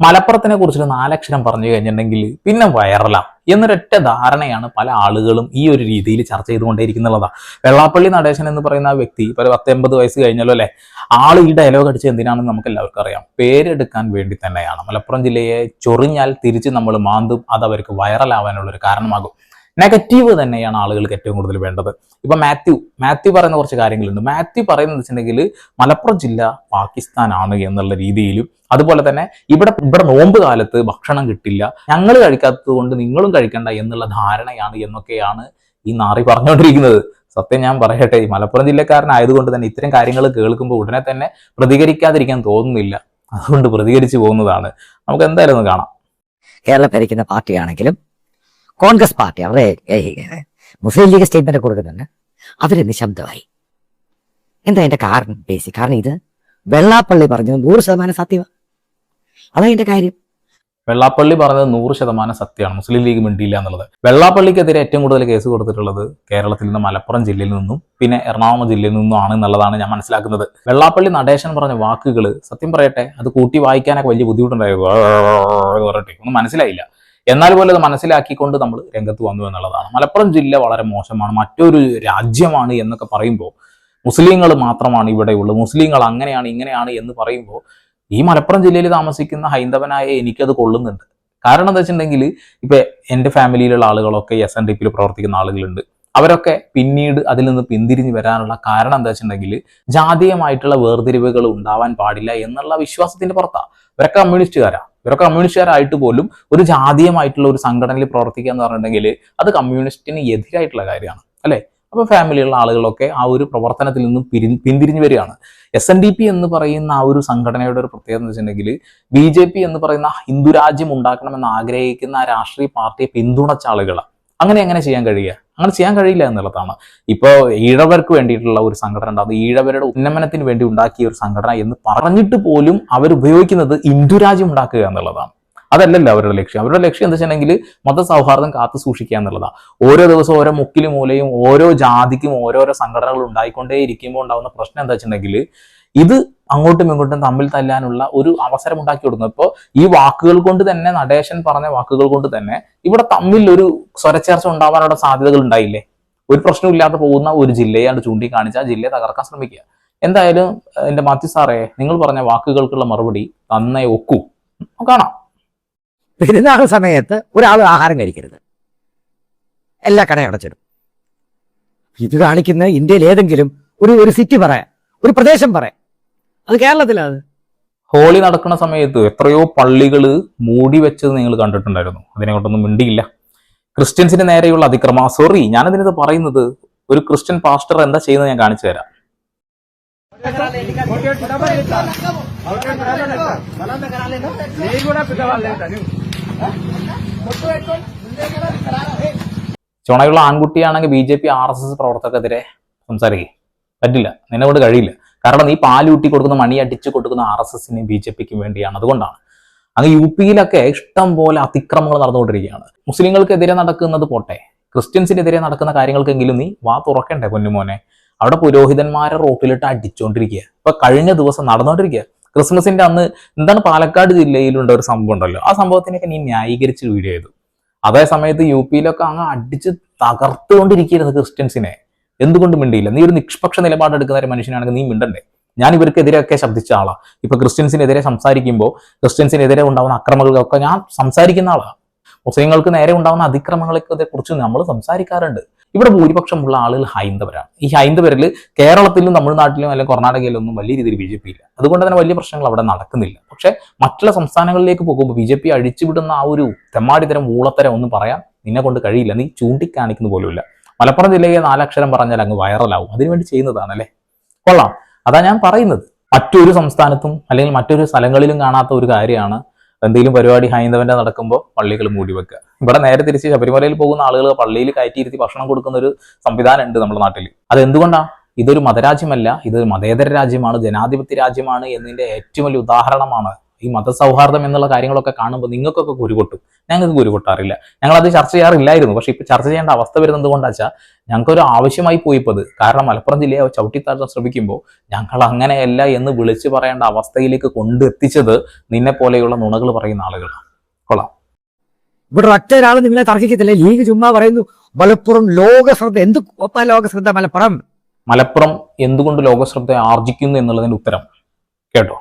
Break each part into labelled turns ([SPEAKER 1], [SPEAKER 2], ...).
[SPEAKER 1] മലപ്പുറത്തിനെ കുറിച്ചിട്ട് നാലക്ഷരം പറഞ്ഞു കഴിഞ്ഞിട്ടുണ്ടെങ്കിൽ പിന്നെ വൈറലാ എന്നൊരൊറ്റ ധാരണയാണ് പല ആളുകളും ഈ ഒരു രീതിയിൽ ചർച്ച ചെയ്തുകൊണ്ടേയിരിക്കുന്നുള്ളതാ. വെള്ളാപ്പള്ളി നടേശൻ എന്ന് പറയുന്ന ആ വ്യക്തി ഇപ്പൊ ഒരു പത്തൊമ്പത് വയസ്സ് കഴിഞ്ഞല്ലോ അല്ലെ? ആൾ ഈ ഡയലോഗ് അടിച്ച് എന്തിനാണെന്ന് നമുക്ക് എല്ലാവർക്കും അറിയാം. പേരെടുക്കാൻ വേണ്ടി തന്നെയാണ്. മലപ്പുറം ജില്ലയെ ചൊറിഞ്ഞാൽ തിരിച്ച് നമ്മൾ മാന്തും അത് അവർക്ക് വൈറലാവാനുള്ള ഒരു കാരണമാകും. നെഗറ്റീവ് തന്നെയാണ് ആളുകൾക്ക് ഏറ്റവും കൂടുതൽ വേണ്ടത്. ഇപ്പൊ മാത്യു മാത്യു പറയുന്ന കുറച്ച് കാര്യങ്ങളുണ്ട്. മാത്യു പറയുന്നത് വെച്ചിട്ടുണ്ടെങ്കിൽ മലപ്പുറം ജില്ല പാകിസ്ഥാനാണ് എന്നുള്ള രീതിയിലും അതുപോലെ തന്നെ ഇവിടെ ഇവിടെ നോമ്പ് കാലത്ത് ഭക്ഷണം കിട്ടില്ല. ഞങ്ങൾ കഴിക്കാത്തത് കൊണ്ട് നിങ്ങളും കഴിക്കണ്ട എന്നുള്ള ധാരണയാണ് എന്നൊക്കെയാണ് ഈ നാറി പറഞ്ഞുകൊണ്ടിരിക്കുന്നത്. സത്യം ഞാൻ പറയട്ടെ ഈ മലപ്പുറം ജില്ലക്കാരനായതുകൊണ്ട് തന്നെ ഇത്തരം കാര്യങ്ങൾ കേൾക്കുമ്പോൾ ഉടനെ തന്നെ പ്രതികരിക്കാതിരിക്കാൻ തോന്നുന്നില്ല. അതുകൊണ്ട് പ്രതികരിച്ചു പോകുന്നതാണ്. നമുക്ക് എന്തായാലും ഒന്ന് കാണാം.
[SPEAKER 2] കേരളം ഭരിക്കുന്ന പാർട്ടിയാണെങ്കിലും കോൺഗ്രസ് പാർട്ടി അവരുടെ മുസ്ലിം ലീഗ് സ്റ്റേറ്റ്മെന്റ് കൊടുക്കുന്നുണ്ട്. അവർ നിശബ്ദമായി. എന്താ അതിന്റെ കാരണം? ബേസി കാരണം ഇത്. വെള്ളാപ്പള്ളി പറഞ്ഞത് നൂറ് ശതമാനം സത്യമാണ് അതാ അതിന്റെ കാര്യം.
[SPEAKER 1] വെള്ളാപ്പള്ളി പറഞ്ഞത് നൂറ് ശതമാനം സത്യമാണ്. മുസ്ലിം ലീഗ് മിണ്ടിയില്ല എന്നുള്ളത്. വെള്ളാപ്പള്ളിക്കെതിരെ ഏറ്റവും കൂടുതൽ കേസ് കൊടുത്തിട്ടുള്ളത് കേരളത്തിൽ നിന്ന് മലപ്പുറം ജില്ലയിൽ നിന്നും പിന്നെ എറണാകുളം ജില്ലയിൽ നിന്നും ആണ് എന്നുള്ളതാണ് ഞാൻ മനസ്സിലാക്കുന്നത്. വെള്ളാപ്പള്ളി നടേശൻ പറഞ്ഞ വാക്കുകൾ സത്യം പറയട്ടെ അത് കൂട്ടി വായിക്കാനൊക്കെ വലിയ ബുദ്ധിമുട്ടുണ്ടായിരുന്നു പറഞ്ഞിട്ട് ഒന്നും മനസ്സിലായില്ല. എന്നാൽ പോലും അത് മനസ്സിലാക്കിക്കൊണ്ട് നമ്മൾ രംഗത്ത് വന്നു എന്നുള്ളതാണ്. മലപ്പുറം ജില്ല വളരെ മോശമാണ്. മറ്റൊരു രാജ്യമാണ് എന്നൊക്കെ പറയുമ്പോൾ മുസ്ലിങ്ങൾ മാത്രമാണ് ഇവിടെയുള്ളത് മുസ്ലിങ്ങൾ അങ്ങനെയാണ് ഇങ്ങനെയാണ് എന്ന് പറയുമ്പോൾ ഈ മലപ്പുറം ജില്ലയിൽ താമസിക്കുന്ന ഹൈന്ദവനായ എനിക്കത് കൊള്ളുന്നുണ്ട്. കാരണം എന്താ വെച്ചിട്ടുണ്ടെങ്കിൽ ഇപ്പൊ എന്റെ ഫാമിലിയിലുള്ള ആളുകളൊക്കെ എസ് എൻ ഡി പിയിൽ പ്രവർത്തിക്കുന്ന ആളുകളുണ്ട്. അവരൊക്കെ പിന്നീട് അതിൽ നിന്ന് പിന്തിരിഞ്ഞ് വരാനുള്ള കാരണം എന്താ വെച്ചിട്ടുണ്ടെങ്കിൽ ജാതീയമായിട്ടുള്ള വേർതിരിവുകൾ ഉണ്ടാവാൻ പാടില്ല എന്നുള്ള വിശ്വാസത്തിന്റെ പുറത്താണ് ഇവരൊക്കെ കമ്മ്യൂണിസ്റ്റുകാരാ. ഇവരൊക്കെ കമ്മ്യൂണിസ്റ്റുകാരായിട്ട് പോലും ഒരു ജാതീയമായിട്ടുള്ള ഒരു സംഘടനയിൽ പ്രവർത്തിക്കുക എന്ന് പറഞ്ഞിട്ടുണ്ടെങ്കിൽ അത് കമ്മ്യൂണിസ്റ്റിന് എതിരായിട്ടുള്ള കാര്യമാണ് അല്ലെ? അപ്പൊ ഫാമിലിയുള്ള ആളുകളൊക്കെ ആ ഒരു പ്രവർത്തനത്തിൽ നിന്നും പിരി പിന്തിരിഞ്ഞു വരികയാണ്. എസ് എൻ ഡി പി എന്ന് പറയുന്ന ആ ഒരു സംഘടനയുടെ ഒരു പ്രത്യേകത എന്ന് വെച്ചിട്ടുണ്ടെങ്കിൽ ബി ജെ പി എന്ന് പറയുന്ന ഹിന്ദു രാജ്യം ഉണ്ടാക്കണമെന്ന് ആഗ്രഹിക്കുന്ന ആ രാഷ്ട്രീയ പാർട്ടിയെ പിന്തുണച്ച ആളുകളാണ് അങ്ങനെ എങ്ങനെ ചെയ്യാൻ കഴിയുക? അങ്ങനെ ചെയ്യാൻ കഴിയില്ല എന്നുള്ളതാണ്. ഇപ്പോൾ ഈഴവർക്ക് വേണ്ടിയിട്ടുള്ള ഒരു സംഘടന ഉണ്ടാകുന്നത് ഈഴവരുടെ ഉന്നമനത്തിന് വേണ്ടി ഉണ്ടാക്കിയ ഒരു സംഘടന എന്ന് പറഞ്ഞിട്ട് പോലും അവർ ഉപയോഗിക്കുന്നത് ഇന്ദുരാജ്യം ഉണ്ടാക്കുക എന്നുള്ളതാണ്. അതല്ലല്ലോ അവരുടെ ലക്ഷ്യം. അവരുടെ ലക്ഷ്യം എന്താ വെച്ചിട്ടുണ്ടെങ്കിൽ മതസൗഹാർദ്ദം കാത്തു സൂക്ഷിക്കുക എന്നുള്ളതാണ്. ഓരോ ദിവസവും ഓരോ മുക്കിലും മൂലയും ഓരോ ജാതിക്കും ഓരോരോ സംഘടനകൾ ഉണ്ടായിക്കൊണ്ടേ ഇരിക്കുമ്പോൾ ഉണ്ടാകുന്ന പ്രശ്നം എന്താ വെച്ചിട്ടുണ്ടെങ്കിൽ ഇത് അങ്ങോട്ടും ഇങ്ങോട്ടും തമ്മിൽ തല്ലാനുള്ള ഒരു അവസരം ഉണ്ടാക്കി കൊടുക്കുന്നു. ഇപ്പോൾ ഈ വാക്കുകൾ കൊണ്ട് തന്നെ നടേശൻ പറഞ്ഞ വാക്കുകൾ കൊണ്ട് തന്നെ ഇവിടെ തമ്മിൽ ഒരു സ്വരച്ചേർച്ച ഉണ്ടാവാനുള്ള സാധ്യതകൾ ഉണ്ടായില്ലേ? ഒരു പ്രശ്നമില്ലാതെ പോകുന്ന ഒരു ജില്ലയാണ് ചൂണ്ടിക്കാണിച്ച് ആ ജില്ലയെ തകർക്കാൻ ശ്രമിക്കുക. എന്തായാലും എന്റെ മാത്യു സാറേ നിങ്ങൾ പറഞ്ഞ വാക്കുകൾക്കുള്ള മറുപടി നന്നായി ഒക്കൂ. കാണാം.
[SPEAKER 2] പെരുന്നാൾ സമയത്ത് ഒരാൾ ആഹാരം കഴിക്കരുത്. എല്ലാ കടയും അടച്ചിടും. ഇത് കാണിക്കുന്ന ഇന്ത്യയിൽ ഏതെങ്കിലും ഒരു ഒരു സിറ്റി പറയാം ഒരു പ്രദേശം പറയാം അത് കേരളത്തിലാണ്
[SPEAKER 1] ഹോളി നടക്കുന്ന സമയത്ത് എത്രയോ പള്ളികൾ മൂടി വെച്ചത് നിങ്ങൾ കണ്ടിട്ടുണ്ടായിരുന്നു. അതിനെക്കൊണ്ടൊന്നും മിണ്ടിയില്ല. ക്രിസ്ത്യൻസിന് നേരെയുള്ള അതിക്രമ. സോറി ഞാനതിനത് പറയുന്നത് ഒരു ക്രിസ്ത്യൻ പാസ്റ്റർ എന്താ ചെയ്യുന്നത് ഞാൻ കാണിച്ചു തരാം. ചുണയുള്ള ആൺകുട്ടിയാണെങ്കിൽ B J P R S S പ്രവർത്തകർക്കെതിരെ സംസാരിക്കേ. പറ്റില്ല. നിന്നോട് കഴിയില്ല. കാരണം ഈ പാലൂട്ടി കൊടുക്കുന്ന മണി അടിച്ചു കൊടുക്കുന്ന ആർ എസ് എസിനും ബി ജെ പിക്കും വേണ്ടിയാണ്. അതുകൊണ്ടാണ്. അങ്ങ് യു പിയിലൊക്കെ ഇഷ്ടം പോലെ അതിക്രമങ്ങൾ നടന്നുകൊണ്ടിരിക്കുകയാണ്. മുസ്ലിങ്ങൾക്കെതിരെ നടക്കുന്നത് പോട്ടെ. ക്രിസ്ത്യൻസിനെതിരെ നടക്കുന്ന കാര്യങ്ങൾക്കെങ്കിലും നീ വാ തുറക്കണ്ടേ പൊന്നുമോനെ. അവിടെ പുരോഹിതന്മാരെ റോട്ടിലിട്ട് അടിച്ചുകൊണ്ടിരിക്കുക ഇപ്പൊ കഴിഞ്ഞ ദിവസം നടന്നുകൊണ്ടിരിക്കുക ക്രിസ്മസിന്റെ അന്ന് എന്താണ് പാലക്കാട് ജില്ലയിലുണ്ട് ഒരു സംഭവം ഉണ്ടല്ലോ. ആ സംഭവത്തിനൊക്കെ നീ ന്യായീകരിച്ച് വീഡിയോ ചെയ്തു. അതേ സമയത്ത് യു പിയിലൊക്കെ അങ്ങ് അടിച്ച് തകർത്തുകൊണ്ടിരിക്കുകയായിരുന്നു ക്രിസ്ത്യൻസിനെ. എന്തുകൊണ്ട് മിണ്ടിയില്ല. നീ ഒരു നിഷ്പക്ഷ നിലപാടെടുക്കുന്ന ഒരു മനുഷ്യനാണെങ്കിൽ നീ മിണ്ടണ്ടേ? ഞാൻ ഇവർക്കെതിരെയൊക്കെ ശബ്ദിച്ച ആളാണ് ഇപ്പൊ ക്രിസ്ത്യൻസിനെതിരെ സംസാരിക്കുമ്പോൾ ക്രിസ്ത്യൻസിനെതിരെ ഉണ്ടാവുന്ന അക്രമങ്ങൾക്കൊക്കെ ഞാൻ സംസാരിക്കുന്ന ആളാണ് മുസ്ലിങ്ങൾക്ക് നേരെ ഉണ്ടാവുന്ന അതിക്രമങ്ങളെ കുറിച്ച് നമ്മൾ സംസാരിക്കാറുണ്ട്. ഇവിടെ ഭൂരിപക്ഷമുള്ള ആളുകൾ ഹൈന്ദവരാണ്. ഈ ഹൈന്ദവരിൽ കേരളത്തിലും തമിഴ്നാട്ടിലും അല്ലെങ്കിൽ കർണാടകയിലും ഒന്നും വലിയ രീതിയിൽ ബി ജെ പി ഇല്ല അതുകൊണ്ട് തന്നെ വലിയ പ്രശ്നങ്ങൾ അവിടെ നടക്കുന്നില്ല. പക്ഷേ മറ്റുള്ള സംസ്ഥാനങ്ങളിലേക്ക് പോകുമ്പോൾ ബി ജെ പി അഴിച്ചുവിടുന്ന ആ ഒരു തെമ്മാടിത്തരം ഊളത്തരം ഒന്നും പറയാൻ നിന്നെ കൊണ്ട് കഴിയില്ല. നീ ചൂണ്ടിക്കാണിക്കുന്ന പോലുമില്ല. മലപ്പുറം ജില്ലയെ നാലക്ഷരം പറഞ്ഞാൽ അങ്ങ് വൈറലാവും അതിനുവേണ്ടി ചെയ്യുന്നതാണ് അല്ലേ കൊള്ളാം. അതാ ഞാൻ പറയുന്നത്. മറ്റൊരു സംസ്ഥാനത്തും അല്ലെങ്കിൽ മറ്റൊരു സ്ഥലങ്ങളിലും കാണാത്ത ഒരു കാര്യമാണ് എന്തെങ്കിലും പരിപാടി ഹൈന്ദവന്റെ നടക്കുമ്പോൾ പള്ളികൾ മൂടി വെക്കുക. ഇവിടെ നേരെ തിരിച്ച് ശബരിമലയിൽ പോകുന്ന ആളുകൾ പള്ളിയിൽ കയറ്റിയിരുത്തി ഭക്ഷണം കൊടുക്കുന്ന ഒരു സംവിധാനം ഉണ്ട് നമ്മുടെ നാട്ടിൽ. അത് ഇതൊരു മതരാജ്യമല്ല ഇതൊരു മതേതര രാജ്യമാണ് ജനാധിപത്യ രാജ്യമാണ് എന്നതിന്റെ ഏറ്റവും വലിയ ഉദാഹരണമാണ് ഈ മതസൗഹാർദ്ദം എന്നുള്ള കാര്യങ്ങളൊക്കെ കാണുമ്പോൾ നിങ്ങൾക്കൊക്കെ കുരുകൊട്ടും ഞങ്ങൾക്ക് കുരുകൊട്ടാറില്ല ഞങ്ങളത് അത് ചർച്ച ചെയ്യാറില്ലായിരുന്നു. പക്ഷെ ഇപ്പൊ ചർച്ച ചെയ്യേണ്ട അവസ്ഥ വരുന്നത് കൊണ്ടാച്ചാൽ ഞങ്ങൾക്കൊരു ആവശ്യമായി പോയിപ്പത്. കാരണം മലപ്പുറം ജില്ലയെ ചവിട്ടിത്താഴ്ത്താൻ ശ്രമിക്കുമ്പോൾ ഞങ്ങൾ അങ്ങനെയല്ല എന്ന് വിളിച്ചു പറയേണ്ട അവസ്ഥയിലേക്ക് കൊണ്ടെത്തിച്ചത് നിന്നെ പോലെയുള്ള നുണകൾ പറയുന്ന ആളുകളാണ്. കൊള്ളാം.
[SPEAKER 2] ഇവിടെ ഒറ്റ ഒരാൾ നിങ്ങളെ തർക്കിക്കത്തില്ല. ലീഗ് ചുമ്മാ പറയുന്നു മലപ്പുറം ലോക ശ്രദ്ധ എന്ത് ലോകശ്രദ്ധ ലോക ശ്രദ്ധ മലപ്പുറം?
[SPEAKER 1] മലപ്പുറം എന്തുകൊണ്ട് ലോകശ്രദ്ധ ആർജിക്കുന്നു എന്നുള്ളതിന്റെ ഉത്തരം. കേട്ടോ?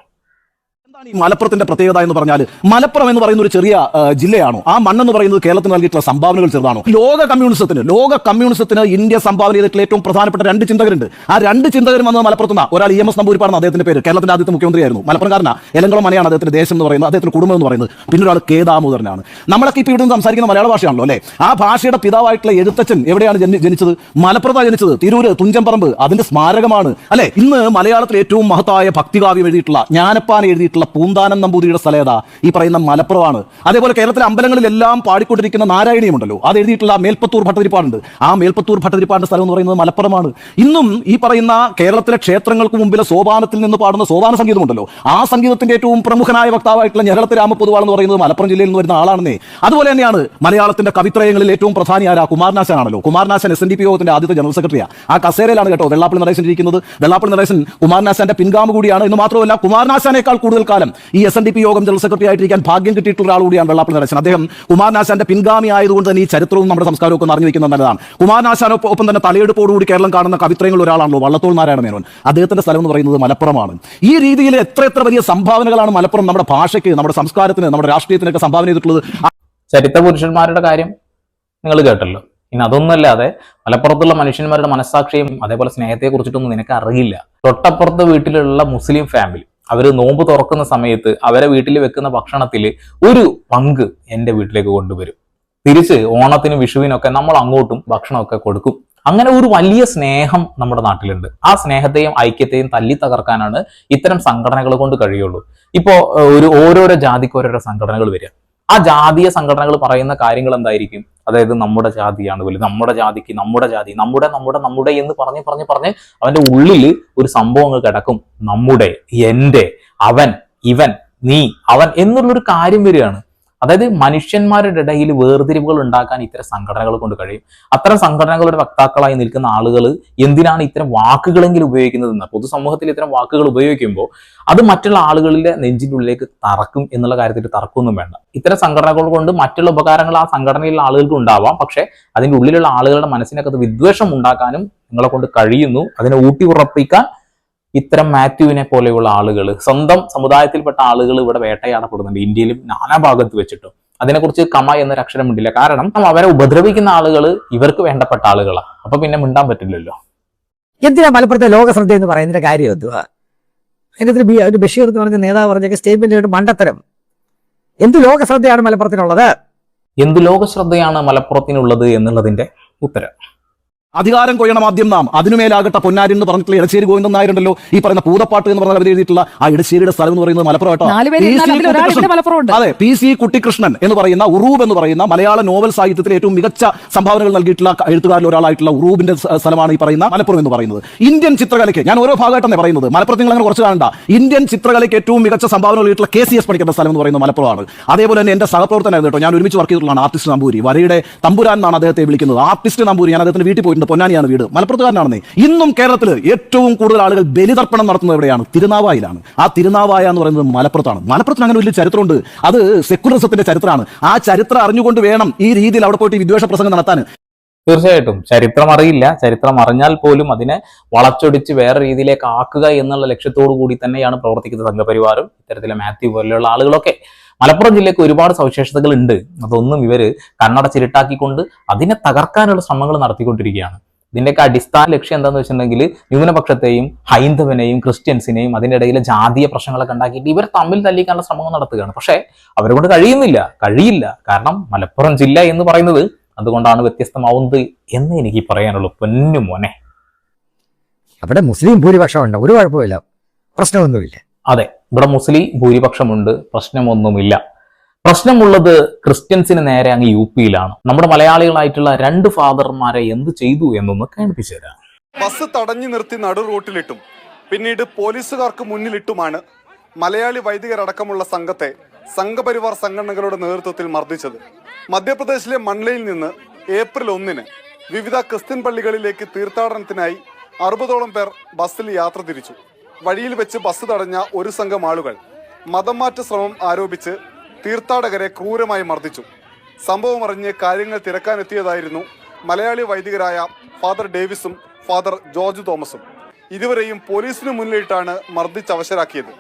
[SPEAKER 3] ഈ മലപ്പുറത്തിന്റെ പ്രത്യേകത എന്ന് പറഞ്ഞാൽ മലപ്പുറം എന്ന് പറയുന്ന ഒരു ചെറിയ ജില്ലയാണോ? ആ മണ്ണെന്ന് പറയുന്നത് കേരളത്തിന് നൽകിയിട്ടുള്ള സംഭാവനകൾ ചെറുതാണോ? ലോക കമ്മ്യൂണിസത്തിന് ലോക കമ്മ്യൂണിസത്തിന് ഇന്ത്യ സംഭാവന ചെയ്തിട്ടുള്ള ഏറ്റവും പ്രധാനപ്പെട്ട രണ്ട് ചിന്തകരുണ്ട്. ആ രണ്ട് ചിന്തകരും വന്നത് മലപ്പുറത്തുനിന്ന് ഒരാൾ ഇ എം എസ് നമ്പൂരിപ്പാണ് അദ്ദേഹത്തിന്റെ പേര്. കേരളത്തിന്റെ ആദ്യത്തെ മുഖ്യമന്ത്രിയായിരുന്നു. മലപ്പുറംകാരനാ. എലങ്കളം മനയാണ് അദ്ദേഹത്തിന്റെ ദേശം എന്ന് പറയുന്നത്. അദ്ദേഹത്തിന്റെ കുടുംബം എന്ന് പറയുന്നത്. പിന്നെ ഒരാൾ കെ ദാമോദരനാണ്. നമ്മളൊക്കെ ഇപ്പോൾ ഇവിടുന്ന് സംസാരിക്കുന്ന മലയാള ഭാഷയാണല്ലോ അല്ലേ? ആ ഭാഷയുടെ പിതാവായിട്ടുള്ള എഴുത്തച്ഛൻ എവിടെയാണ് ജനി- ജനിച്ചത്? മലപ്പുറത്താണ് ജനിച്ചത്. തിരൂര് തുഞ്ചംപറമ്പ്. അതിന്റെ സ്മാരകമാണ്. അല്ലെ? ഇന്ന് മലയാളത്തിൽ ഏറ്റവും മഹത്തായ ഭക്തികാവ്യം എഴുതിയിട്ടുള്ള ജ്ഞാനപ്പാന എഴുതിയിട്ടുള്ള പൂന്താനം നമ്പൂതിരിയുടെ സ്ഥലം ഏതാ? ഈ പറയുന്ന മലപ്പുറമാണ്. അതേപോലെ കേരളത്തിലെ അമ്പലങ്ങളിലെല്ലാം പാടിക്കൊണ്ടിരിക്കുന്ന നാരായണീയമുണ്ടല്ലോ. അത് എഴുതിയിട്ടുള്ള മേൽപ്പത്തൂർ ഭട്ടതിരിപ്പാടുണ്ട്. ആ മേൽപ്പത്തൂർ ഭട്ടതിരിപ്പാടിന്റെ സ്ഥലം എന്ന് പറയുന്നത് മലപ്പുറമാണ്. ഇന്നും ഈ പറയുന്ന കേരളത്തിലെ ക്ഷേത്രങ്ങൾക്ക് മുമ്പിലെ സോപാനത്തിൽ നിന്ന് പാടുന്ന സോപാന സംഗീതമുണ്ടല്ലോ. ആ സംഗീതത്തിന്റെ ഏറ്റവും പ്രമുഖനായ വക്താവായിട്ടുള്ള ഞങ്ങളത്തെ രാമപൊതുവാൾ എന്ന് പറയുന്നത് മലപ്പുറം ജില്ലയിൽ നിന്ന് വരുന്ന ആളാണെന്നേ. അതുപോലെ തന്നെയാണ് മലയാളത്തിന്റെ കവിത്രയങ്ങളിൽ ഏറ്റവും പ്രധാനി ആരാ? കുമാരനാശാനാണല്ലോ. Kumaranasan S N D P യോഗത്തിന്റെ ആദ്യത്തെ ജനറൽ സെക്രട്ടറിയാണ് ആ കസേരയിലാണ് കേട്ടോ വെള്ളാപ്പള്ളി നടേശൻ ഇരിക്കുന്നത്. വെള്ളാപ്പള്ളി നടേശൻ കുമാരനാശാന്റെ പിൻഗാമ കൂടിയാണ്. എന്ന് മാത്രമല്ല കുമാരനാശാനേക്കാൾ കൂടുതൽ കാലം ഈ എസ് എൻ ഡി പി യോഗം ജനറൽ സെക്രട്ടറി ആയിട്ടിരിക്കാൻ ഭാഗ്യം കിട്ടിയിട്ടുള്ള ഒരാൾ കൂടിയാണ് വെള്ളാപ്പള്ളി നടേശൻ അദ്ദേഹം കുമാരനാശാന്റെ പിൻഗാമി ആയതുകൊണ്ട് തന്നെ ഈ ചരിത്രവും നമ്മുടെ സംസ്കാരവും ഒക്കെ അറിഞ്ഞു വെക്കുന്നത് നല്ലതാണ്. കുമാരനാശാനൊപ്പം തന്നെ തലയെടുപ്പോടുകൂടി കേരളം കാണുന്ന കവിത്രങ്ങൾ ഒരാളാണല്ലോ വള്ളത്തോൾ നാരായണ മേനോൻ. അദ്ദേഹത്തിന്റെ സ്ഥലം എന്ന് പറയുന്നത് മലപ്പുറമാണ്. ഈ രീതിയിൽ എത്ര എത്ര വലിയ സംഭാവനകളാണ് മലപ്പുറം നമ്മുടെ ഭാഷയ്ക്ക് നമ്മുടെ സംസ്കാരത്തിന് നമ്മുടെ രാഷ്ട്രീയത്തിനൊക്കെ സംഭാവന ചെയ്തിട്ടുള്ളത്?
[SPEAKER 1] ചരിത്ര പുരുഷന്മാരുടെ കാര്യം നിങ്ങൾ കേട്ടല്ലോ. ഇനി അതൊന്നല്ലാതെ മലപ്പുറത്തുള്ള മനുഷ്യന്മാരുടെ മനസ്സാക്ഷിയും അതേപോലെ സ്നേഹത്തെ കുറിച്ചിട്ടൊന്നും നിനക്ക് അറിയില്ല. തൊട്ടപ്പുറത്തെ വീട്ടിലുള്ള മുസ്ലിം ഫാമിലി അവർ നോമ്പ് തുറക്കുന്ന സമയത്ത് അവരെ വീട്ടിൽ വെക്കുന്ന ഭക്ഷണത്തിൽ ഒരു പങ്ക് എന്റെ വീട്ടിലേക്ക് കൊണ്ടുവരും. തിരിച്ച് ഓണത്തിനും വിഷുവിനൊക്കെ നമ്മൾ അങ്ങോട്ടും ഭക്ഷണമൊക്കെ കൊടുക്കും. അങ്ങനെ ഒരു വലിയ സ്നേഹം നമ്മുടെ നാട്ടിലുണ്ട്. ആ സ്നേഹത്തെയും ഐക്യത്തെയും തല്ലി തകർക്കാനാണ് ഇത്തരം സംഘടനകൾ കൊണ്ട് കഴിയുള്ളൂ. ഇപ്പോ ഒരു ഓരോരോ ജാതിക്ക് ഓരോരോ സംഘടനകൾ വരിക. ആ ജാതീയ സംഘടനകൾ പറയുന്ന കാര്യങ്ങൾ എന്തായിരിക്കും? അതായത് നമ്മുടെ ജാതിയാണ് വലുത്. നമ്മുടെ ജാതിക്ക് നമ്മുടെ ജാതി നമ്മുടെ നമ്മുടെ നമ്മുടെ എന്ന് പറഞ്ഞ് പറഞ്ഞ് പറഞ്ഞ് അവന്റെ ഉള്ളിൽ ഒരു സംഭവങ്ങൾ കിടക്കും. നമ്മുടെ എന്റെ അവൻ ഇവൻ നീ അവൻ എന്നുള്ളൊരു കാര്യം വരികയാണ്. അതായത് മനുഷ്യന്മാരുടെ ഇടയിൽ വേർതിരിവുകൾ ഉണ്ടാക്കാൻ ഇത്തരം സംഘടനകൾ കൊണ്ട് കഴിയും. അത്തരം സംഘടനകളുടെ വക്താക്കളായി നിൽക്കുന്ന ആളുകൾ എന്തിനാണ് ഇത്തരം വാക്കുകളെങ്കിലും ഉപയോഗിക്കുന്നതെന്ന്? പൊതുസമൂഹത്തിൽ ഇത്തരം വാക്കുകൾ ഉപയോഗിക്കുമ്പോൾ അത് മറ്റുള്ള ആളുകളിലെ നെഞ്ചിന്റെ ഉള്ളിലേക്ക് തറക്കും എന്നുള്ള കാര്യത്തിൽ തറക്കൊന്നും വേണ്ട. ഇത്തരം സംഘടനകൾ കൊണ്ട് മറ്റുള്ള ഉപകാരങ്ങൾ ആ സംഘടനയിലുള്ള ആളുകൾക്ക് ഉണ്ടാവാം. പക്ഷേ അതിന്റെ ഉള്ളിലുള്ള ആളുകളുടെ മനസ്സിനൊക്കെ അത് വിദ്വേഷം ഉണ്ടാക്കാനും നിങ്ങളെ കൊണ്ട് കഴിയുന്നു. അതിനെ ഊട്ടി ഉറപ്പിക്കാൻ ഇത്തരം മാത്യുവിനെ പോലെയുള്ള ആളുകൾ സ്വന്തം സമുദായത്തിൽപ്പെട്ട ആളുകൾ ഇവിടെ വേട്ടയാടപ്പെടുന്നുണ്ട്. ഇന്ത്യയിലും നാനാഭാഗത്ത് വെച്ചിട്ടും. അതിനെക്കുറിച്ച് കമ എന്നൊരു അക്ഷരം മിണ്ടില്ല കാരണം അവരെ ഉപദ്രവിക്കുന്ന ആളുകൾ ഇവർക്ക് വേണ്ടപ്പെട്ട ആളുകളാണ് അപ്പൊ പിന്നെ മിണ്ടാൻ പറ്റില്ലല്ലോ.
[SPEAKER 2] എന്തിനാ മലപ്പുറത്തെ ലോകശ്രദ്ധ എന്ന് പറയുന്നതിന്റെ കാര്യം എന്തുവാ? അതിനകത്ത് ഒരു ബഷീർ എന്ന് പറഞ്ഞ നേതാവ് പറഞ്ഞ സ്റ്റേറ്റ്മെന്റ് മണ്ടത്തരം. എന്ത് ലോകശ്രദ്ധയാണ് മലപ്പുറത്തിനുള്ളത്?
[SPEAKER 1] എന്ത് ലോകശ്രദ്ധയാണ് മലപ്പുറത്തിനുള്ളത് എന്നുള്ളതിന്റെ ഉത്തരം.
[SPEAKER 3] അധികാരം കൊയ്യണം ആദ്യം നാം. അതിനുമേലാകട്ടെ പൊന്നാരി എന്ന് പറഞ്ഞിട്ടുള്ള ഇടശ്ശേരി ഗോവിന്ദൻ നായരുണ്ടല്ലോ ഈ പറയുന്ന പൂതപ്പാട്ട് എന്ന് പറഞ്ഞാൽ അവർ എഴുതിയിട്ടുള്ള ആ ഇടശ്ശേരിയുടെ സ്ഥലം എന്ന് പറയുന്നത് മലപ്പുറം. അതെ പി സി കുട്ടികൃഷ്ണൻ എന്ന് പറയുന്ന ഉറൂബ് എന്ന് പറയുന്ന മലയാള നോവൽ സാഹിത്യത്തിലെ ഏറ്റവും മികച്ച സംഭാവനകൾ നൽകിയിട്ടുള്ള എഴുത്തുകാരിൽ ഒരാളായിട്ടുള്ള ഉറൂബിന്റെ സ്ഥലമാണ് ഈ പറയുന്ന മലപ്പുറം എന്ന് പറയുന്നത്. ഇന്ത്യൻ ചിത്രകലയ്ക്ക് ഞാൻ ഓരോ ഭാഗമായിട്ടാണ് പറയുന്നത് മലപ്പുറത്ത് നിങ്ങൾ അങ്ങനെ കുറച്ച് കാണണ്ട. ഇന്ത്യൻ ചിത്രകലയ്ക്ക് ഏറ്റവും മികച്ച സംഭാവന നൽകിയിട്ടുള്ള കെ സി എസ് പഠിക്കുന്ന സ്ഥലം എന്ന് പറയുന്നത് മലപ്പുറമാണ്. അതേപോലെ തന്നെ എന്റെ സഹപ്രവർത്തനായിരുന്നു കേട്ടോ ഞാൻ ഒരുമിച്ച് വർക്ക് ചെയ്തിട്ടുള്ളതാണ് ആർട്ടിസ്റ്റ് നമ്പൂരി. വരയുടെ തമ്പുരാൻ എന്നാണ് അദ്ദേഹത്തെ വിളിക്കുന്നത്. ആർട്ടിസ്റ്റ് നമ്പൂരി ഞാൻ അദ്ദേഹത്തിന് വീട്ടിൽ പോയിട്ടുണ്ട് പൊന്നാനിയാണ് വീട്. മലപ്പുറത്തുകാരനാണെന്നേ. ഇന്നും കേരളത്തിൽ ഏറ്റവും കൂടുതൽ ആളുകൾ ബലിതർപ്പണം നടത്തുന്നത് എവിടെയാണ്? തിരുനാവായിലാണ്. ആ തിരുനാവായ എന്ന് പറയുന്നത് മലപ്പുറത്താണ്. മലപ്പുറത്തിന് അങ്ങനെ വലിയ ചരിത്രമുണ്ട്. അത് സെക്കുലറിസത്തിന്റെ ചരിത്രമാണ്. ആ ചരിത്രം അറിഞ്ഞുകൊണ്ട് വേണം ഈ രീതിയിൽ അവിടെ പോയിട്ട് വിദ്വേഷ പ്രസംഗം നടത്താൻ.
[SPEAKER 1] തീർച്ചയായിട്ടും. ചരിത്രം അറിയില്ല. ചരിത്രം അറിഞ്ഞാൽ പോലും അതിനെ വളച്ചൊടിച്ച് വേറെ രീതിയിലേക്ക് ആക്കുക എന്നുള്ള ലക്ഷ്യത്തോടു കൂടി തന്നെയാണ് പ്രവർത്തിക്കുന്ന സംഘപരിവാറും ഇത്തരത്തിലെ മാത്യു പോലെയുള്ള ആളുകളൊക്കെ. മലപ്പുറം ജില്ലയ്ക്ക് ഒരുപാട് സവിശേഷതകൾ ഉണ്ട് അതൊന്നും ഇവർ കണ്ണടച്ചിരുട്ടാക്കിക്കൊണ്ട് അതിനെ തകർക്കാനുള്ള ശ്രമങ്ങൾ നടത്തിക്കൊണ്ടിരിക്കുകയാണ്. ഇതിന്റെയൊക്കെ അടിസ്ഥാന ലക്ഷ്യം എന്താണെന്ന് വെച്ചിട്ടുണ്ടെങ്കിൽ ന്യൂനപക്ഷത്തെയും ഹൈന്ദവനെയും ക്രിസ്ത്യൻസിനെയും അതിന്റെ ഇടയിലെ ജാതീയ പ്രശ്നങ്ങളൊക്കെ ഉണ്ടാക്കിയിട്ട് ഇവർ തമ്മിൽ തല്ലിക്കാനുള്ള ശ്രമങ്ങൾ നടത്തുകയാണ്. പക്ഷേ അവരെ കൊണ്ട് കഴിയുന്നില്ല. കഴിയില്ല. കാരണം മലപ്പുറം ജില്ല എന്ന് പറയുന്നത് അതുകൊണ്ടാണ് വ്യത്യസ്തമാവുന്നത് എന്ന് എനിക്ക് പറയാനുള്ളൂ. പൊന്നു മോനെ.
[SPEAKER 2] അവിടെ മുസ്ലിം ഭൂരിപക്ഷമുണ്ട്. ഒരു കുഴപ്പമില്ല പ്രശ്നമൊന്നുമില്ല.
[SPEAKER 1] അതെ. ഇവിടെ മുസ്ലിം ഭൂരിപക്ഷമുണ്ട്. പ്രശ്നമൊന്നുമില്ല. പ്രശ്നമുള്ളത് ക്രിസ്ത്യൻസിന് നേരെ അങ്ങ് യു പിയിലാണ്. നമ്മുടെ മലയാളികളായിട്ടുള്ള രണ്ട് ഫാദർമാരെ എന്ത് ചെയ്തു എന്നൊന്ന് കേൾപ്പിച്ചു തരാം.
[SPEAKER 4] ബസ് തടഞ്ഞു നിർത്തി നടു റോട്ടിലിട്ടും പിന്നീട് പോലീസുകാർക്ക് മുന്നിലിട്ടുമാണ്
[SPEAKER 5] മലയാളി വൈദികരടക്കമുള്ള സംഘത്തെ സംഘപരിവാർ സംഘടനകളുടെ നേതൃത്വത്തിൽ മർദ്ദിച്ചത്. മധ്യപ്രദേശിലെ മണ്ഡലയിൽ നിന്ന് ഏപ്രിൽ ഒന്നിന് വിവിധ ക്രിസ്ത്യൻ പള്ളികളിലേക്ക് തീർത്ഥാടനത്തിനായി അറുപതോളം പേർ ബസ്സിൽ യാത്ര തിരിച്ചു. വഴിയിൽ വെച്ച് ബസ് തടഞ്ഞ ഒരു സംഘം ആളുകൾ മതം മാറ്റ ശ്രമം ആരോപിച്ച് തീർത്ഥാടകരെ ക്രൂരമായി മർദ്ദിച്ചു. സംഭവം അറിഞ്ഞ് കാര്യങ്ങൾ തിരക്കാനെത്തിയതായിരുന്നു മലയാളി വൈദികരായ ഫാദർ ഡേവിസും ഫാദർ ജോർജ് തോമസും. ഇതുവരെയും പോലീസിന് മുന്നിലിട്ടാണ് മർദ്ദിച്ച് അവശരാക്കിയത്.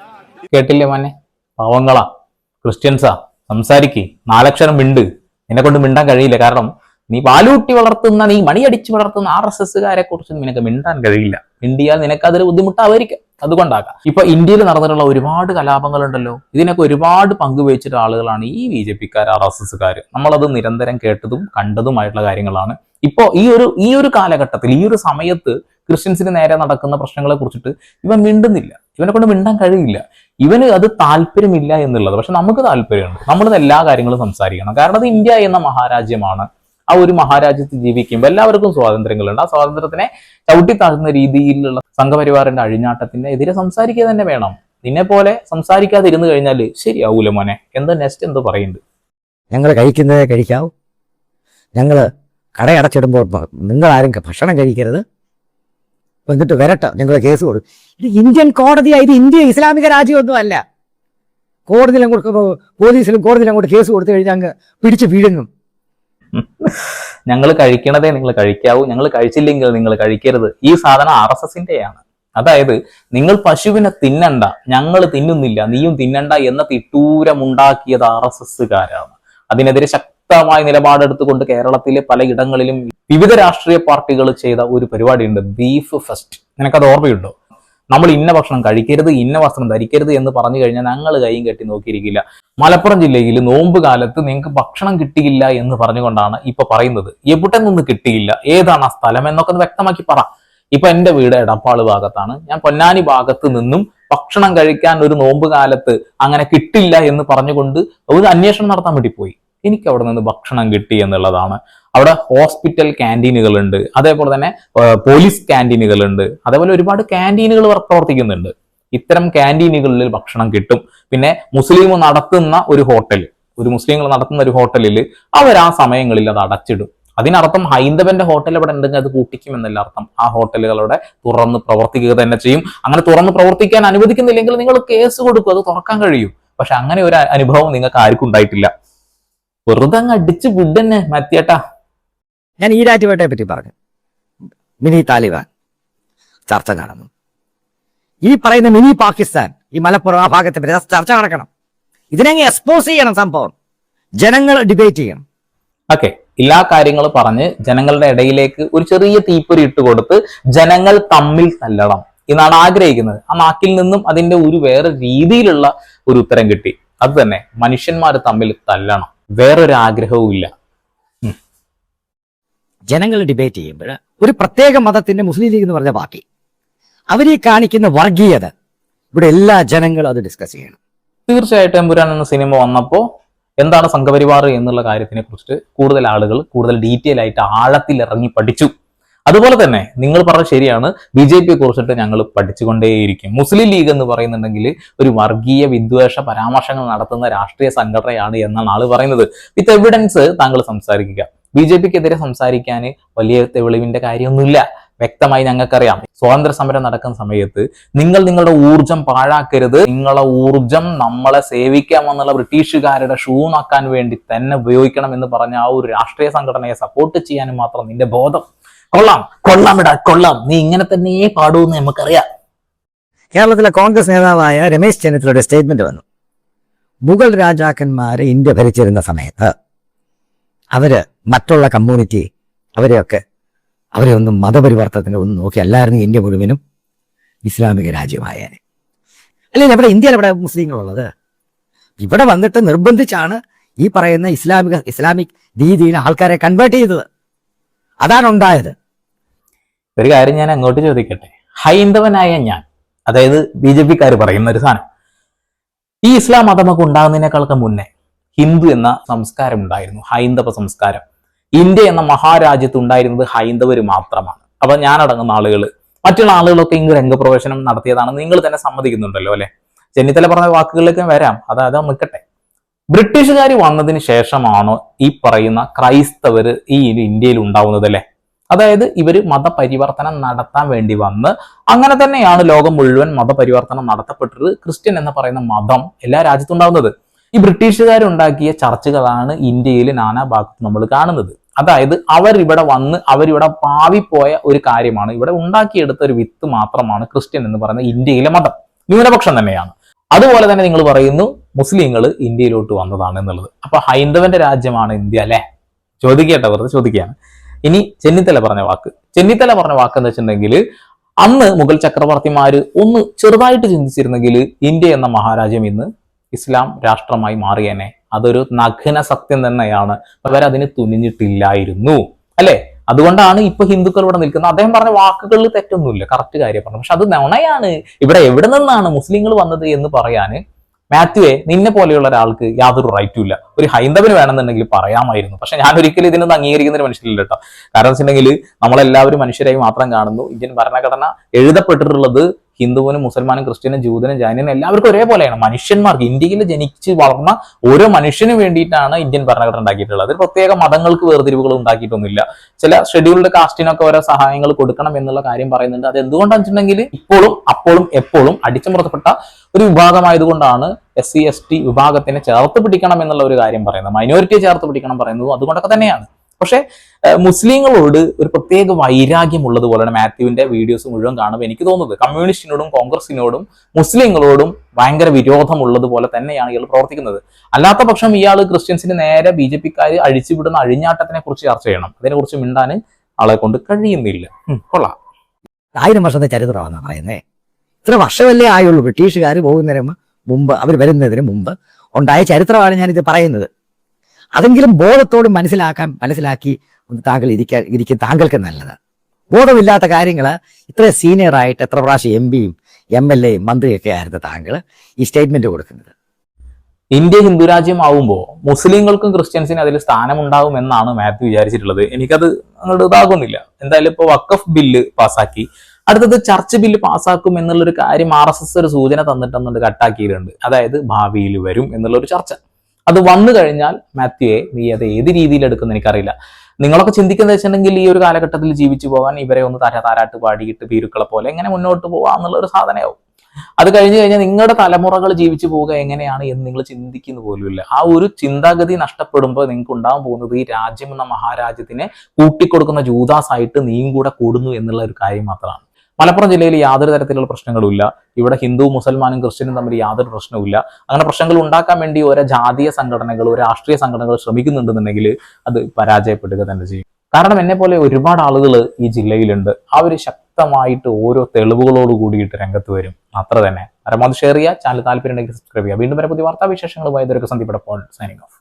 [SPEAKER 1] കേട്ടില്ലേ മോനെ? പാവങ്ങളാ. ക്രിസ്ത്യൻസാ. സംസാരിക്കേ. നാലക്ഷരം മിണ്ട്. എന്നെ കൊണ്ട് മിണ്ടാൻ കഴിയില്ല. കാരണം നീ പാലൂട്ടി വളർത്തുന്ന നീ മണിയടിച്ച് വളർത്തുന്ന ആർ എസ് എസ്സുകാരെ കുറിച്ച് നിനക്ക് മിണ്ടാൻ കഴിയില്ല. മിണ്ടിയാൽ നിനക്ക് അതൊരു ബുദ്ധിമുട്ടാവായിരിക്കും. അതുകൊണ്ടാകാം ഇപ്പൊ ഇന്ത്യയിൽ നടന്നിട്ടുള്ള ഒരുപാട് കലാപങ്ങളുണ്ടല്ലോ. ഇതിനൊക്കെ ഒരുപാട് പങ്കുവച്ചിട്ട് ആളുകളാണ് ഈ ബി ജെ പിക്കാർ ആർ എസ് എസ്സുകാർ. നമ്മളത് നിരന്തരം കേട്ടതും കണ്ടതുമായിട്ടുള്ള കാര്യങ്ങളാണ്. ഇപ്പോ ഈ ഒരു ഈ ഒരു കാലഘട്ടത്തിൽ ഈ ഒരു സമയത്ത് ക്രിസ്ത്യൻസിന് നേരെ നടക്കുന്ന പ്രശ്നങ്ങളെ കുറിച്ചിട്ട് ഇവൻ മിണ്ടുന്നില്ല. ഇവനെ കൊണ്ട് മിണ്ടാൻ കഴിയില്ല. ഇവന് അത് താല്പര്യമില്ല എന്നുള്ളത്. പക്ഷെ നമുക്ക് താല്പര്യമുണ്ട്. നമ്മളിത് എല്ലാ കാര്യങ്ങളും സംസാരിക്കണം. കാരണം അത് ഇന്ത്യ എന്ന മഹാരാജ്യമാണ്. ആ ഒരു മഹാരാജ്യത്ത് ജീവിക്കുമ്പോൾ എല്ലാവർക്കും സ്വാതന്ത്ര്യങ്ങളുണ്ട്. ആ സ്വാതന്ത്ര്യത്തിനെ ചവിട്ടി താഴ്ന്ന രീതിയിലുള്ള സംഘപരിവാറിന്റെ അഴിഞ്ഞാട്ടത്തിന്റെ എതിരെ സംസാരിക്കുക തന്നെ വേണം. നിന്നെ പോലെ സംസാരിക്കാതിരുന്നു കഴിഞ്ഞാൽ ശരിയാവൂല മോനെ. എന്താ നെക്സ്റ്റ് എന്തോ പറയുന്നുണ്ട്
[SPEAKER 2] ഞങ്ങൾ കഴിക്കുന്നതേ കഴിക്കാവൂ. ഞങ്ങൾ കടയടച്ചിടുമ്പോൾ നിങ്ങൾ ആരും ഭക്ഷണം കഴിക്കരുത്. എന്നിട്ട് വരട്ടെ ഞങ്ങൾ കേസ് കൊടുക്കും ഇത് ഇന്ത്യൻ കോടതിയായി ഇത് ഇന്ത്യ ഇസ്ലാമിക രാജ്യമൊന്നും അല്ല. കോടതിയിൽ അങ്ങോട്ട് പോലീസിലും കോടതിയിൽ അങ്ങോട്ട് കേസ് കൊടുത്തു കഴിഞ്ഞാൽ അങ്ങ് പിടിച്ച് വീഴുങ്ങും
[SPEAKER 1] ഞങ്ങൾ കഴിക്കണതേ നിങ്ങൾ കഴിക്കാവൂ. ഞങ്ങൾ കഴിച്ചില്ലെങ്കിൽ നിങ്ങൾ കഴിക്കരുത്. ഈ സാധനം ആർ എസ് എസിന്റെയാണ്. അതായത് നിങ്ങൾ പശുവിനെ തിന്നണ്ട ഞങ്ങൾ തിന്നുന്നില്ല നീയും തിന്നണ്ട എന്ന തിട്ടൂരമുണ്ടാക്കിയത് ആർ എസ് എസ്സുകാരാണ്. അതിനെതിരെ ശക്തമായ നിലപാടെടുത്തുകൊണ്ട് കേരളത്തിലെ പല ഇടങ്ങളിലും വിവിധ രാഷ്ട്രീയ പാർട്ടികൾ ചെയ്ത ഒരു പരിപാടിയുണ്ട് ബീഫ് ഫെസ്റ്റ്. നിനക്കത് ഓർമ്മയുണ്ടോ? നമ്മൾ ഇന്ന ഭക്ഷണം കഴിക്കരുത് ഇന്ന വസ്ത്രം ധരിക്കരുത് എന്ന് പറഞ്ഞു കഴിഞ്ഞാൽ ഞങ്ങൾ കൈയും കെട്ടി നോക്കിയിരിക്കില്ല. മലപ്പുറം ജില്ലയിൽ നോമ്പ് കാലത്ത് നിങ്ങൾക്ക് ഭക്ഷണം കിട്ടിയില്ല എന്ന് പറഞ്ഞുകൊണ്ടാണ് ഇപ്പൊ പറയുന്നത്. എവിടെ നിന്ന് കിട്ടിയില്ല? ഏതാണ് ആ സ്ഥലം? എന്നൊക്കെ ഒന്ന് വ്യക്തമാക്കി പറ. ഇപ്പൊ എന്റെ വീട് എടപ്പാൾ ഭാഗത്താണ്. ഞാൻ പൊന്നാനി ഭാഗത്ത് നിന്നും ഭക്ഷണം കഴിക്കാൻ ഒരു നോമ്പ് കാലത്ത് അങ്ങനെ കിട്ടില്ല എന്ന് പറഞ്ഞുകൊണ്ട് ഒരു അന്വേഷണം നടത്താൻ വേണ്ടി പോയി. എനിക്ക് അവിടെ നിന്ന് ഭക്ഷണം കിട്ടി എന്നുള്ളതാണ്. അവിടെ ഹോസ്പിറ്റൽ ക്യാന്റീനുകളുണ്ട് അതേപോലെ തന്നെ പോലീസ് ക്യാന്റീനുകളുണ്ട് അതേപോലെ ഒരുപാട് ക്യാന്റീനുകൾ പ്രവർത്തിക്കുന്നുണ്ട്. ഇത്തരം ക്യാന്റീനുകളിൽ ഭക്ഷണം കിട്ടും. പിന്നെ മുസ്ലിം നടത്തുന്ന ഒരു ഹോട്ടൽ ഒരു മുസ്ലിങ്ങൾ നടത്തുന്ന ഒരു ഹോട്ടലിൽ അവർ ആ സമയങ്ങളിൽ അത് അടച്ചിടും. അതിനർത്ഥം ഹൈന്ദവന്റെ ഹോട്ടൽ അവിടെ ഉണ്ടെങ്കിൽ അത് കൂട്ടിക്കും എന്നല്ല അർത്ഥം. ആ ഹോട്ടലുകളുടെ തുറന്ന് പ്രവർത്തിക്കുക തന്നെ ചെയ്യും. അങ്ങനെ തുറന്ന് പ്രവർത്തിക്കാൻ അനുവദിക്കുന്നില്ലെങ്കിൽ നിങ്ങൾ കേസ് കൊടുക്കും. അത് തുറക്കാൻ കഴിയും. പക്ഷെ അങ്ങനെ ഒരു അനുഭവം നിങ്ങൾക്ക് ആർക്കും ഉണ്ടായിട്ടില്ല. വെറുതെ അങ്ങ് അടിച്ച് വിടന്നെ മത്തിയേട്ടാ
[SPEAKER 2] ഞാൻ ഈരാറ്റുപേട്ടയെ പറ്റി പറഞ്ഞു. മിനി താലിബാൻ ചർച്ച നടന്നു. ഈ പറയുന്ന മിനി പാകിസ്ഥാൻ ഈ മലപ്പുറം ആ ഭാഗത്തെ പറ്റി ചർച്ച നടക്കണം. ഇതിനെങ്ങനെ എക്സ്പോസ് ചെയ്യണം സംഭവം. ജനങ്ങൾ ഡിബേറ്റ് ചെയ്യണം.
[SPEAKER 1] ഓക്കെ എല്ലാ കാര്യങ്ങളും പറഞ്ഞ് ജനങ്ങളുടെ ഇടയിലേക്ക് ഒരു ചെറിയ തീപ്പൊരി ഇട്ട് കൊടുത്ത് ജനങ്ങൾ തമ്മിൽ തല്ലണം എന്നാണ് ആഗ്രഹിക്കുന്നത്. ആ നാക്കിൽ നിന്നും അതിന്റെ ഒരു വേറെ രീതിയിലുള്ള ഒരു ഉത്തരം കിട്ടി. അത് തന്നെ മനുഷ്യന്മാർ തമ്മിൽ തല്ലണം. വേറൊരു ആഗ്രഹവും ഇല്ല
[SPEAKER 2] ജനങ്ങൾ ഡിബേറ്റ് ചെയ്യുമ്പോൾ ഒരു പ്രത്യേക മതത്തിന്റെ മുസ്ലിം ലീഗ് എന്ന് പറഞ്ഞ പാർട്ടി അവരെ കാണിക്കുന്ന വർഗീയത ഇവിടെ എല്ലാ ജനങ്ങളും അത് ഡിസ്കസ് ചെയ്യണം.
[SPEAKER 1] തീർച്ചയായിട്ടും എമ്പുരാൻ എന്ന സിനിമ വന്നപ്പോൾ എന്താണ് സംഘപരിവാർ എന്നുള്ള കാര്യത്തിനെ കുറിച്ച് കൂടുതൽ ആളുകൾ കൂടുതൽ ഡീറ്റെയിൽ ആയിട്ട് ആഴത്തിൽ ഇറങ്ങി പഠിച്ചു. അതുപോലെ തന്നെ നിങ്ങൾ പറഞ്ഞ ശരിയാണ്. ബി ജെ പിയെ കുറിച്ചിട്ട് ഞങ്ങൾ പഠിച്ചുകൊണ്ടേയിരിക്കും. മുസ്ലിം ലീഗ് എന്ന് പറയുന്നുണ്ടെങ്കിൽ ഒരു വർഗീയ വിദ്വേഷ പരാമർശങ്ങൾ നടത്തുന്ന രാഷ്ട്രീയ സംഘടനയാണ് എന്നാണ് ആൾ പറയുന്നത്. വിത്ത് എവിഡൻസ് താങ്കൾ സംസാരിക്കുക. ബി ജെ പിക്കെതിരെ സംസാരിക്കാൻ വലിയ തെളിവിന്റെ കാര്യമൊന്നുമില്ല. വ്യക്തമായി ഞങ്ങൾക്കറിയാം. സ്വാതന്ത്ര്യ സമരം നടക്കുന്ന സമയത്ത് നിങ്ങൾ നിങ്ങളുടെ ഊർജം പാഴാക്കരുത്. നിങ്ങളെ ഊർജം നമ്മളെ സേവിക്കാമെന്നുള്ള ബ്രിട്ടീഷുകാരുടെ ഷൂ നാക്കാൻ വേണ്ടി തന്നെ ഉപയോഗിക്കണം എന്ന് പറഞ്ഞ ആ ഒരു രാഷ്ട്രീയ സംഘടനയെ സപ്പോർട്ട് ചെയ്യാനും മാത്രം നിന്റെ ബോധം കൊള്ളാം കൊള്ളാം ഇടാ കൊള്ളാം. നീ ഇങ്ങനെ തന്നെ പാടൂന്ന് നമുക്കറിയാം.
[SPEAKER 2] കേരളത്തിലെ കോൺഗ്രസ് നേതാവായ രമേശ് ചെന്നിത്തലയുടെ സ്റ്റേറ്റ്മെന്റ് വന്നു. മുഗൾ രാജാക്കന്മാരെ ഇന്ത്യ ഭരിച്ചിരുന്ന സമയത്ത് അവർ മറ്റുള്ള കമ്മ്യൂണിറ്റി അവരെയൊക്കെ അവരെ ഒന്നും മതപരിവർത്തനത്തിന് ഒന്നും നോക്കി അല്ലായിരുന്നു ഇന്ത്യ മുഴുവനും ഇസ്ലാമിക രാജ്യമായേനെ. അല്ലെങ്കിൽ ഇവിടെ ഇന്ത്യയിൽ ഇവിടെ മുസ്ലിങ്ങളുള്ളത്? ഇവിടെ വന്നിട്ട് നിർബന്ധിച്ചാണ് ഈ പറയുന്ന ഇസ്ലാമിക ഇസ്ലാമിക് രീതിയിൽ ആൾക്കാരെ കൺവേർട്ട് ചെയ്തത്. അതാണ് ഉണ്ടായത്
[SPEAKER 1] ഒരു കാര്യം ഞാൻ അങ്ങോട്ട് ചോദിക്കട്ടെ? ഹൈന്ദവനായ ഞാൻ അതായത് ബി ജെ പിക്കാർ പറയുന്ന ഒരു സാധനം. ഈ ഇസ്ലാം മതമൊക്കെ ഉണ്ടാകുന്നതിനേക്കാളൊക്കെ മുന്നേ ഹിന്ദു എന്ന സംസ്കാരം ഉണ്ടായിരുന്നു ഹൈന്ദവ സംസ്കാരം. ഇന്ത്യ എന്ന മഹാരാജ്യത്ത് ഉണ്ടായിരുന്നത് ഹൈന്ദവർ മാത്രമാണ്. അപ്പൊ ഞാനടങ്ങുന്ന ആളുകൾ മറ്റുള്ള ആളുകളൊക്കെ ഇങ്ങ് രംഗപ്രവേശനം നടത്തിയതാണ് നിങ്ങൾ തന്നെ സമ്മതിക്കുന്നുണ്ടല്ലോ അല്ലെ? ചെന്നിത്തല പറഞ്ഞ വാക്കുകളിലേക്ക് വരാം അതായത് അത് നിൽക്കട്ടെ. ബ്രിട്ടീഷുകാർ വന്നതിന് ശേഷമാണോ ഈ പറയുന്ന ക്രൈസ്തവർ ഈ ഇന്ത്യയിൽ ഉണ്ടാവുന്നത് അല്ലെ? അതായത് ഇവർ മതപരിവർത്തനം നടത്താൻ വേണ്ടി വന്ന് അങ്ങനെ തന്നെയാണ് ലോകം മുഴുവൻ മതപരിവർത്തനം നടത്തപ്പെട്ടത്. ക്രിസ്ത്യൻ എന്ന് പറയുന്ന മതം എല്ലാ രാജ്യത്തും ഉണ്ടാകുന്നത് ഈ ബ്രിട്ടീഷുകാരുണ്ടാക്കിയ ചർച്ചുകളാണ് ഇന്ത്യയിൽ നാനാ ഭാഗത്ത് നമ്മൾ കാണുന്നത്. അതായത് അവരിവിടെ വന്ന് അവരിവിടെ പാവിപ്പോയ ഒരു കാര്യമാണ്. ഇവിടെ ഉണ്ടാക്കിയെടുത്ത ഒരു വിത്ത് മാത്രമാണ് ക്രിസ്ത്യൻ എന്ന് പറയുന്ന ഇന്ത്യയിലെ മതം. ന്യൂനപക്ഷം തന്നെയാണ്. അതുപോലെ തന്നെ നിങ്ങൾ പറയുന്നു മുസ്ലിങ്ങൾ ഇന്ത്യയിലോട്ട് വന്നതാണ് എന്നുള്ളത്. അപ്പൊ ഹൈന്ദവന്റെ രാജ്യമാണ് ഇന്ത്യ അല്ലെ? ചോദിക്കട്ടെ വെറുതെ ചോദിക്കുകയാണ്. ഇനി ചെന്നിത്തല പറഞ്ഞ വാക്ക്. ചെന്നിത്തല പറഞ്ഞ വാക്ക് എന്ന് വെച്ചിട്ടുണ്ടെങ്കിൽ അന്ന് മുഗൾ ചക്രവർത്തിമാര് ഒന്ന് ചെറുതായിട്ട് ചിന്തിച്ചിരുന്നെങ്കിൽ ഇന്ത്യ എന്ന മഹാരാജ്യം ഇന്ന് ഇസ്ലാം രാഷ്ട്രമായി മാറിയേനെ. അതൊരു നഗ്ന സത്യം തന്നെയാണ്. അവരതിന് തുനിഞ്ഞിട്ടില്ലായിരുന്നു. അല്ലെ? അതുകൊണ്ടാണ് ഇപ്പൊ ഹിന്ദുക്കൾ ഇവിടെ നിൽക്കുന്നത്. അദ്ദേഹം പറഞ്ഞ വാക്കുകളിൽ തെറ്റൊന്നുമില്ല. കറക്റ്റ് കാര്യം പറഞ്ഞു പക്ഷെ അത് നുണയാണ്. ഇവിടെ എവിടെ നിന്നാണ് മുസ്ലിങ്ങൾ വന്നത് എന്ന് പറയാന് മാത്യുവെ നിന്നെ പോലെയുള്ള ഒരാൾക്ക് യാതൊരു റൈറ്റും ഇല്ല. ഒരു ഹൈന്ദവന് വേണമെന്നുണ്ടെങ്കിൽ പറയാമായിരുന്നു. പക്ഷെ ഞാൻ ഒരിക്കലും ഇതിനൊന്നും അംഗീകരിക്കുന്ന ഒരു മനുഷ്യനില്ല കേട്ടോ. കാരണം വെച്ചിട്ടുണ്ടെങ്കിൽ നമ്മളെല്ലാവരും മനുഷ്യരായി മാത്രം കാണുന്നു. ഇന്ത്യൻ ഭരണഘടന എഴുതപ്പെട്ടിട്ടുള്ളത് ഹിന്ദുവിനും മുസൽമാനും ക്രിസ്ത്യനും ജൂതനും ജൈനനും എല്ലാവർക്കും ഒരേപോലെയാണ്. മനുഷ്യന്മാർക്ക് ഇന്ത്യയിൽ ജനിച്ച് വളർന്ന ഓരോ മനുഷ്യനും വേണ്ടിയിട്ടാണ് ഇന്ത്യൻ ഭരണഘടന ഉണ്ടാക്കിയിട്ടുള്ളത്. അതിൽ പ്രത്യേക മതങ്ങൾക്ക് വേർതിരിവുകൾ ഉണ്ടാക്കിയിട്ടൊന്നുമില്ല. ചില ഷെഡ്യൂൾഡ് കാസ്റ്റിനൊക്കെ ഓരോ സഹായങ്ങൾ കൊടുക്കണം എന്നുള്ള കാര്യം പറയുന്നുണ്ട്. അത് എന്തുകൊണ്ടാണെന്ന് വെച്ചിട്ടുണ്ടെങ്കിൽ ഇപ്പോഴും അപ്പോഴും എപ്പോഴും അടിച്ചമർത്തപ്പെട്ട ഒരു വിഭാഗമായതുകൊണ്ടാണ് എസ് സി എസ് ടി വിഭാഗത്തിനെ ചേർത്ത് പിടിക്കണം എന്നുള്ള ഒരു കാര്യം പറയുന്നത്. മൈനോറിറ്റിയെ ചേർത്ത് പിടിക്കണം പറയുന്നതും അതുകൊണ്ടൊക്കെ തന്നെയാണ്. പക്ഷേ മുസ്ലിങ്ങളോട് ഒരു പ്രത്യേക വൈരാഗ്യം ഉള്ളതുപോലെയാണ് മാത്യുവിന്റെ വീഡിയോസ് മുഴുവൻ കാണുമ്പോൾ എനിക്ക് തോന്നുന്നത്. കമ്മ്യൂണിസ്റ്റിനോടും കോൺഗ്രസിനോടും മുസ്ലിങ്ങളോടും ഭയങ്കര വിരോധമുള്ളതുപോലെ തന്നെയാണ് ഇയാൾ പ്രവർത്തിക്കുന്നത്. അല്ലാത്ത പക്ഷം ഇയാൾ ക്രിസ്ത്യൻസിന് നേരെ ബി ജെ പിക്കാർ അഴിച്ചുവിടുന്ന അഴിഞ്ഞാട്ടത്തിനെ കുറിച്ച് ചർച്ച ചെയ്യണം. അതിനെക്കുറിച്ച് മിണ്ടാൻ ആളെ കൊണ്ട് കഴിയുന്നില്ല. കൊള്ളാം.
[SPEAKER 2] ആയിരം വർഷത്തെ ചരിത്രമാണ് പറയുന്നേ ഇത്ര വർഷമല്ലേ ആയുള്ളൂ. ബ്രിട്ടീഷുകാർ പോകുന്നതിന് മുമ്പ് അവർ വരുന്നതിന് മുമ്പ് ഉണ്ടായ ചരിത്രമാണ് ഞാനിത് പറയുന്നത്. അതെങ്കിലും ബോധത്തോട് മനസ്സിലാക്കാൻ മനസ്സിലാക്കി ഒന്ന് താങ്കൾ ഇരിക്കാൻ ഇരിക്കും താങ്കൾക്ക് നല്ലത്. ബോധമില്ലാത്ത കാര്യങ്ങൾ ഇത്ര സീനിയർ ആയിട്ട് എത്ര പ്രാവശ്യം എം പിയും എം എൽ എയും മന്ത്രിയൊക്കെ ആയിരുന്നു താങ്കൾ ഈ സ്റ്റേറ്റ്മെന്റ് കൊടുക്കുന്നത്.
[SPEAKER 1] ഇന്ത്യ ഹിന്ദു രാജ്യമാവുമ്പോൾ മുസ്ലിങ്ങൾക്കും ക്രിസ്ത്യൻസിനും അതിൽ സ്ഥാനമുണ്ടാകും എന്നാണ് മാത്യു വിചാരിച്ചിട്ടുള്ളത്. എനിക്കത് അങ്ങോട്ട് ഇതാകുന്നില്ല. എന്തായാലും ഇപ്പോൾ വക്കഫ് ബില്ല് പാസ്സാക്കി. അടുത്തത് ചർച്ച് ബില്ല് പാസ്സാക്കും എന്നുള്ളൊരു കാര്യം ആർ എസ് എസ് ഒരു സൂചന തന്നിട്ടെന്നുണ്ട് കട്ടാക്കിയിട്ടുണ്ട്. അതായത് ഭാവിയിൽ വരും എന്നുള്ളൊരു ചർച്ച. അത് വന്നു കഴിഞ്ഞാൽ മാത്യുവെ നീ അത് ഏത് രീതിയിൽ എടുക്കുന്ന എനിക്കറിയില്ല. നിങ്ങളൊക്കെ ചിന്തിക്കുന്നത് വെച്ചിട്ടുണ്ടെങ്കിൽ ഈ ഒരു കാലഘട്ടത്തിൽ ജീവിച്ചു പോകാൻ ഇവരെ ഒന്ന് തര താരാട്ട് പാടിയിട്ട് പീരുക്കളെ പോലെ എങ്ങനെ മുന്നോട്ട് പോകാം എന്നുള്ള ഒരു സാധനമാവും അത് കഴിഞ്ഞു കഴിഞ്ഞാൽ നിങ്ങളുടെ തലമുറകൾ ജീവിച്ചു പോവുക എങ്ങനെയാണ് എന്ന് നിങ്ങൾ ചിന്തിക്കുന്ന പോലുമില്ല. ആ ഒരു ചിന്താഗതി നഷ്ടപ്പെടുമ്പോൾ നിങ്ങൾക്ക് ഉണ്ടാകാൻ പോകുന്നത് ഈ രാജ്യം എന്ന മഹാരാജ്യത്തിനെ കൂട്ടിക്കൊടുക്കുന്ന ജൂതാസായിട്ട് നീയും കൂടെ കൂടുന്നു എന്നുള്ള ഒരു കാര്യം മാത്രമാണ്. മലപ്പുറം ജില്ലയിൽ യാതൊരു തരത്തിലുള്ള പ്രശ്നങ്ങളുമില്ല. ഇവിടെ ഹിന്ദു മുസൽമാനും ക്രിസ്ത്യനും തമ്മിൽ യാതൊരു പ്രശ്നവുമില്ല. അങ്ങനെ പ്രശ്നങ്ങൾ ഉണ്ടാക്കാൻ വേണ്ടി ഓരോ ജാതീയ സംഘടനകൾ രാഷ്ട്രീയ സംഘടനകൾ ശ്രമിക്കുന്നുണ്ടെന്നുണ്ടെങ്കിൽ അത് പരാജയപ്പെടുക തന്നെ ചെയ്യും. കാരണം എന്നെ പോലെ ഒരുപാട് ആളുകൾ ഈ ജില്ലയിലുണ്ട്. അവർ ശക്തമായിട്ട് ഓരോ തെളിവുകളോട് കൂടിയിട്ട് രംഗത്ത് വരും. അത്ര തന്നെ. പരമാവധി ഷെയർ ചെയ്യുക ചാനൽ താല്പര്യം ഉണ്ടെങ്കിൽ സബ്സ്ക്രൈബ് ചെയ്യുക. വീണ്ടും വരെ പുതിയ വാർത്താവിശേഷങ്ങളുമായി ഇതൊക്കെ സന്ധിപ്പെട്ടപ്പോൾ സൈനിങ് ഓഫ്.